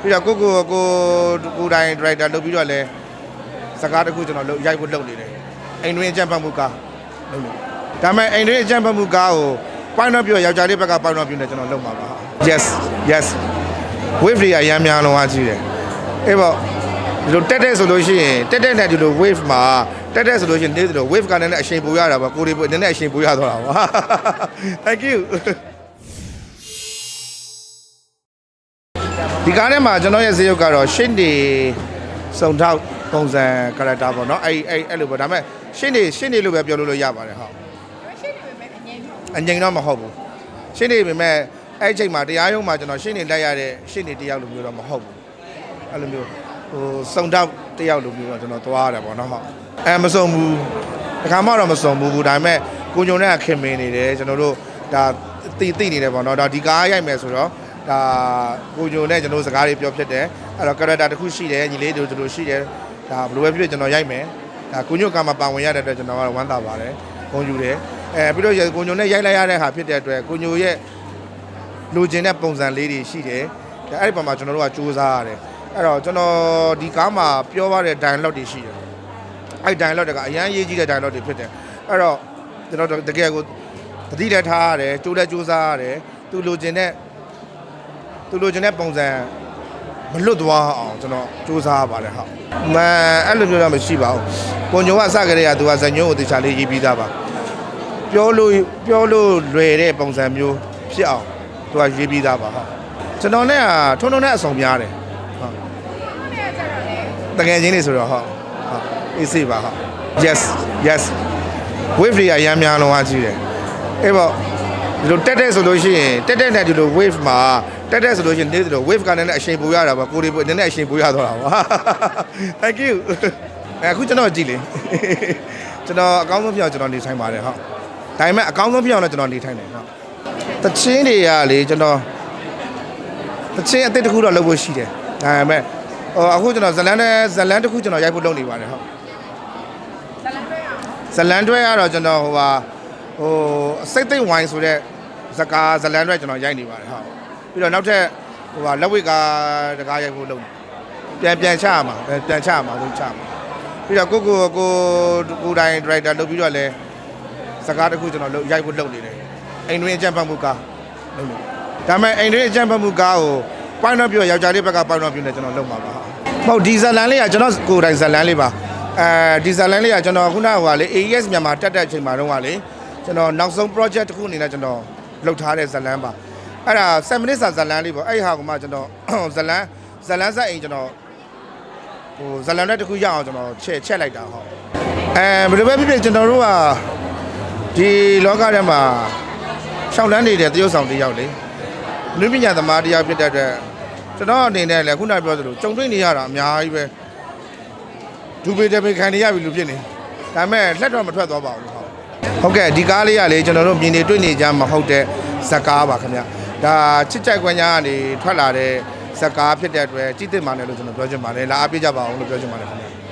ပြီးတော့ကိုကိုကိုကိုတိုင်း director လုပ်ပြီးတော့လဲစကားတစ်ခုကျွန်တော်လုပ်ရိုက်ဖို့လုပ်နေတယ်အိမ်တွင်းအကြံဖတ်မှုကားလုပ်နေဒါပေမဲ့အိမ်တွင်းအကြံဖတ်မှုကားကိုပိုင်းတော့ပြောယောက်ျားလေးဘက်ကပိုင်းတော့ပြောနေကျွန်တော်လုပ်မှာပါ yes yes wave တွေအများများလုံးအားကြီးတယ်အေးပေါ့ဒီလိုတက်တဲ့ဆိုလို့ရှိရင်တက်တဲ့နဲ့ဒီလို wave မှာတက်တဲ့ဆိုလို့ရှိရင်နေဒီလို wave ကလည်းအချိန်ပိုရတာပါကိုတွေနည်းနည်းအချိန်ပိုရတော့တာပါ thank you ဒီကားထဲမှာကျွန်တော်ရဲ့ဇာတ်ရုပ်ကတော့ရှင်းနေစုံထောက်ပုံစံ character ပေါ့နော်အဲ့အဲ့အဲ့လိုပေါ့ဒါပေမဲ့ရှင်းနေရှင်းနေလို့ပဲပြောလို့လို့ရပါတယ်ဟုတ်ရှိနေပေမဲ့အငြင်းအငြိမ်တော့မဟုတ်ဘူးရှင်းနေပေမဲ့အဲ့အချိန်မှာတရားရုံးမှာကျွန်တော်ရှင်းနေလိုက်ရတဲ့ရှင်းနေတယောက်လိုမျိုးတော့မဟုတ်ဘူးအဲ့လိုမျိုးဟိုစုံထောက်တယောက်လိုမျိုးတော့ကျွန်တော်သွားရတယ်ပေါ့နော်ဟုတ်အဲမစုံဘူးတခါမှတော့မစုံဘူးဒါပေမဲ့ကိုညုံနဲ့ခင်မင်းနေတယ်ကျွန်တော်တို့ဒါတိတိနေတယ်ပေါ့နော်ဒါဒီကားရိုက်မယ်ဆိုတော့ ဒါကိုညုံနဲ့ကျွန်တော်စကားတွေပြောဖြစ်တယ်အဲ့တော့ character တစ်ခုရှိတယ်ညီလေးတို့တို့ရှိတယ်ဒါဘယ်လိုပဲဖြစ်ဖြစ်ကျွန်တော်ရိုက်မယ်ဒါကိုညုံကမှပါဝင်ရတဲ့အတွက်ကျွန်တော်ကတော့ဝမ်းသာပါတယ်ဂုဏ်ယူတယ်အဲပြီးတော့ကိုညုံနဲ့ရိုက်လိုက်ရတဲ့ဟာဖြစ်တဲ့အတွက်ကိုညုံရဲ့လိုချင်တဲ့ပုံစံလေးတွေရှိတယ်ဒါအဲ့ဒီပုံမှာကျွန်တော်တို့ကစူးစမ်းရတယ်အဲ့တော့ကျွန်တော်ဒီကားမှာပြောရတဲ့ dialogue တွေရှိတယ်အဲ့ dialogue တွေကအရန်ရေးကြီးတဲ့ dialogue တွေဖြစ်တယ်အဲ့တော့ကျွန်တော်တကယ်ကိုတတိလက်ထားရတယ်စူးလက်စူးစမ်းရတယ်သူလိုချင်တဲ့ သူလိုချင်တဲ့ပုံစံမလွတ်သွားအောင်ကျွန်တော်စူးစမ်းရပါတယ်ဟုတ်မအဲ့လိုမျိုးတော့မရှိပါဘူးပုံညုံကအစကတည်းကသူကဇညုံကိုတေချာလေးရေးပြီးသားပါပြောလို့ပြောလို့လွယ်တဲ့ပုံစံမျိုးဖြစ်အောင်သူကရေးပြီးသားပါဟုတ်ကျွန်တော်နဲ့ကထုံထုံနဲ့အဆောင်များတယ်ဟုတ်နဲ့ကြတော့လေတကယ်ချင်းနေဆိုတော့ဟုတ်ဟုတ်အေးစေးပါဟုတ် yes yes wave တွေအများများလုံးအားကြီးတယ်အေးပေါ့ဒီလိုတက်တဲ့ဆိုလို့ရှိရင်တက်တဲ့နဲ့ဒီလို wave မှာ တက်တဲ့ဆိုလို့ရှိရင်နေဒီလို wave ကလည်းအချိန်ပိုရတာပါကိုတွေနည်းနည်းအချိန်ပိုရတော့တာပါ thank you အခုကျွန်တော်ကြည့်လေကျွန်တော်အကောင်းဆုံးပြောင်းကျွန်တော်နေထိုင်ပါတယ်ဟုတ်ဒါပေမဲ့အကောင်းဆုံးပြောင်းတော့ကျွန်တော်နေထိုင်တယ်ဟုတ်တချင်းတွေကလေကျွန်တော်တချင်းအစ်စ်တစ်ခုတော့လုပ်ဖို့ရှိတယ်ဒါပေမဲ့ဟိုအခုကျွန်တော်ဇလန်နဲ့ဇလန်တစ်ခုကျွန်တော်ရိုက်ဖို့လုပ်နေပါတယ်ဟုတ်ဇလန်တွေအောင်ဇလန်တွဲကတော့ကျွန်တော်ဟိုဟာဟိုအစိတ်သိမ့်ဝိုင်းဆိုတဲ့ဇကာဇလန်တွဲကျွန်တော်ရိုက်နေပါတယ်ဟုတ် ပြီးတော့နောက်ထပ်ဟိုဟာလက်ဝိတ်ကာတကားရိုက်ဖို့လုပ်နေပြန်ပြန်ချရမှာပြန်ချရမှာလို့ချမှာပြီးတော့ကိုကိုကိုကိုတိုင်း director လုပ်ပြီးတော့လဲဇကားတစ်ခုကျွန်တော်လုပ်ရိုက်ဖို့လုပ်နေတယ်အိမ်တွင်းအကြံဖတ်မှုကားလုပ်နေတယ်ဒါပေမဲ့အိမ်တွင်းအကြံဖတ်မှုကားကိုပိုင်းတော့ပြောယောက်ျားလေးဘက်ကပိုင်းတော့ပြောနေကျွန်တော်လုပ်မှာပါဟုတ်ဒီဇလန်လေးကကျွန်တော်ကိုယ်တိုင်ဇလန်လေးပါအဲဒီဇလန်လေးကကျွန်တော်ခုနကဟိုကလေ AES မြန်မာတက်တဲ့အချိန်မှာတော့ကလေကျွန်တော်နောက်ဆုံး project တစ်ခုအနေနဲ့ကျွန်တော်လုပ်ထားတဲ့ဇလန်ပါ အဲ့ဒါ7 minutes စာဇလန်လေးပေါ့အဲ့ဒီဟာကမှကျွန်တော်ဇလန်ဇလန်ဆက်အိမ်ကျွန်တော်ဟိုဇလန်နဲ့တစ်ခုရအောင်ကျွန်တော်ချက်ချက်လိုက်တာဟုတ်အဲဘယ်လိုပဲဖြစ်ဖြစ်ကျွန်တော်တို့ကဒီလောကထဲမှာရှောက်လန်းနေတဲ့တရုတ်ဆောင်တစ်ယောက်လေလူပညာသမားတရားဖြစ်တဲ့အတွက်ကျွန်တော်အနေနဲ့လည်းခုနပြောသလိုကြုံတွေ့နေရတာအများကြီးပဲဒူပေတပေခံနေရပြီလို့ဖြစ်နေဒါပေမဲ့လက်တော့မထွက်သွားပါဘူးဟုတ်ဟုတ်ကဲ့ဒီကားလေးကလေကျွန်တော်တို့မြင်နေတွေ့နေကြမှာဟုတ်တဲ့ဇက်ကားပါခင်ဗျ ဒါချစ်ကြိုက်ခွင့်ညာကနေထွက်လာတဲ့ဇက်ကားဖြစ်တဲ့အတွက်ကြည့်သင့်ပါတယ်လို့ကျွန်တော်ပြောချင်ပါတယ်လာအားပေးကြပါအောင်လို့ပြောချင်ပါတယ်ခင်ဗျ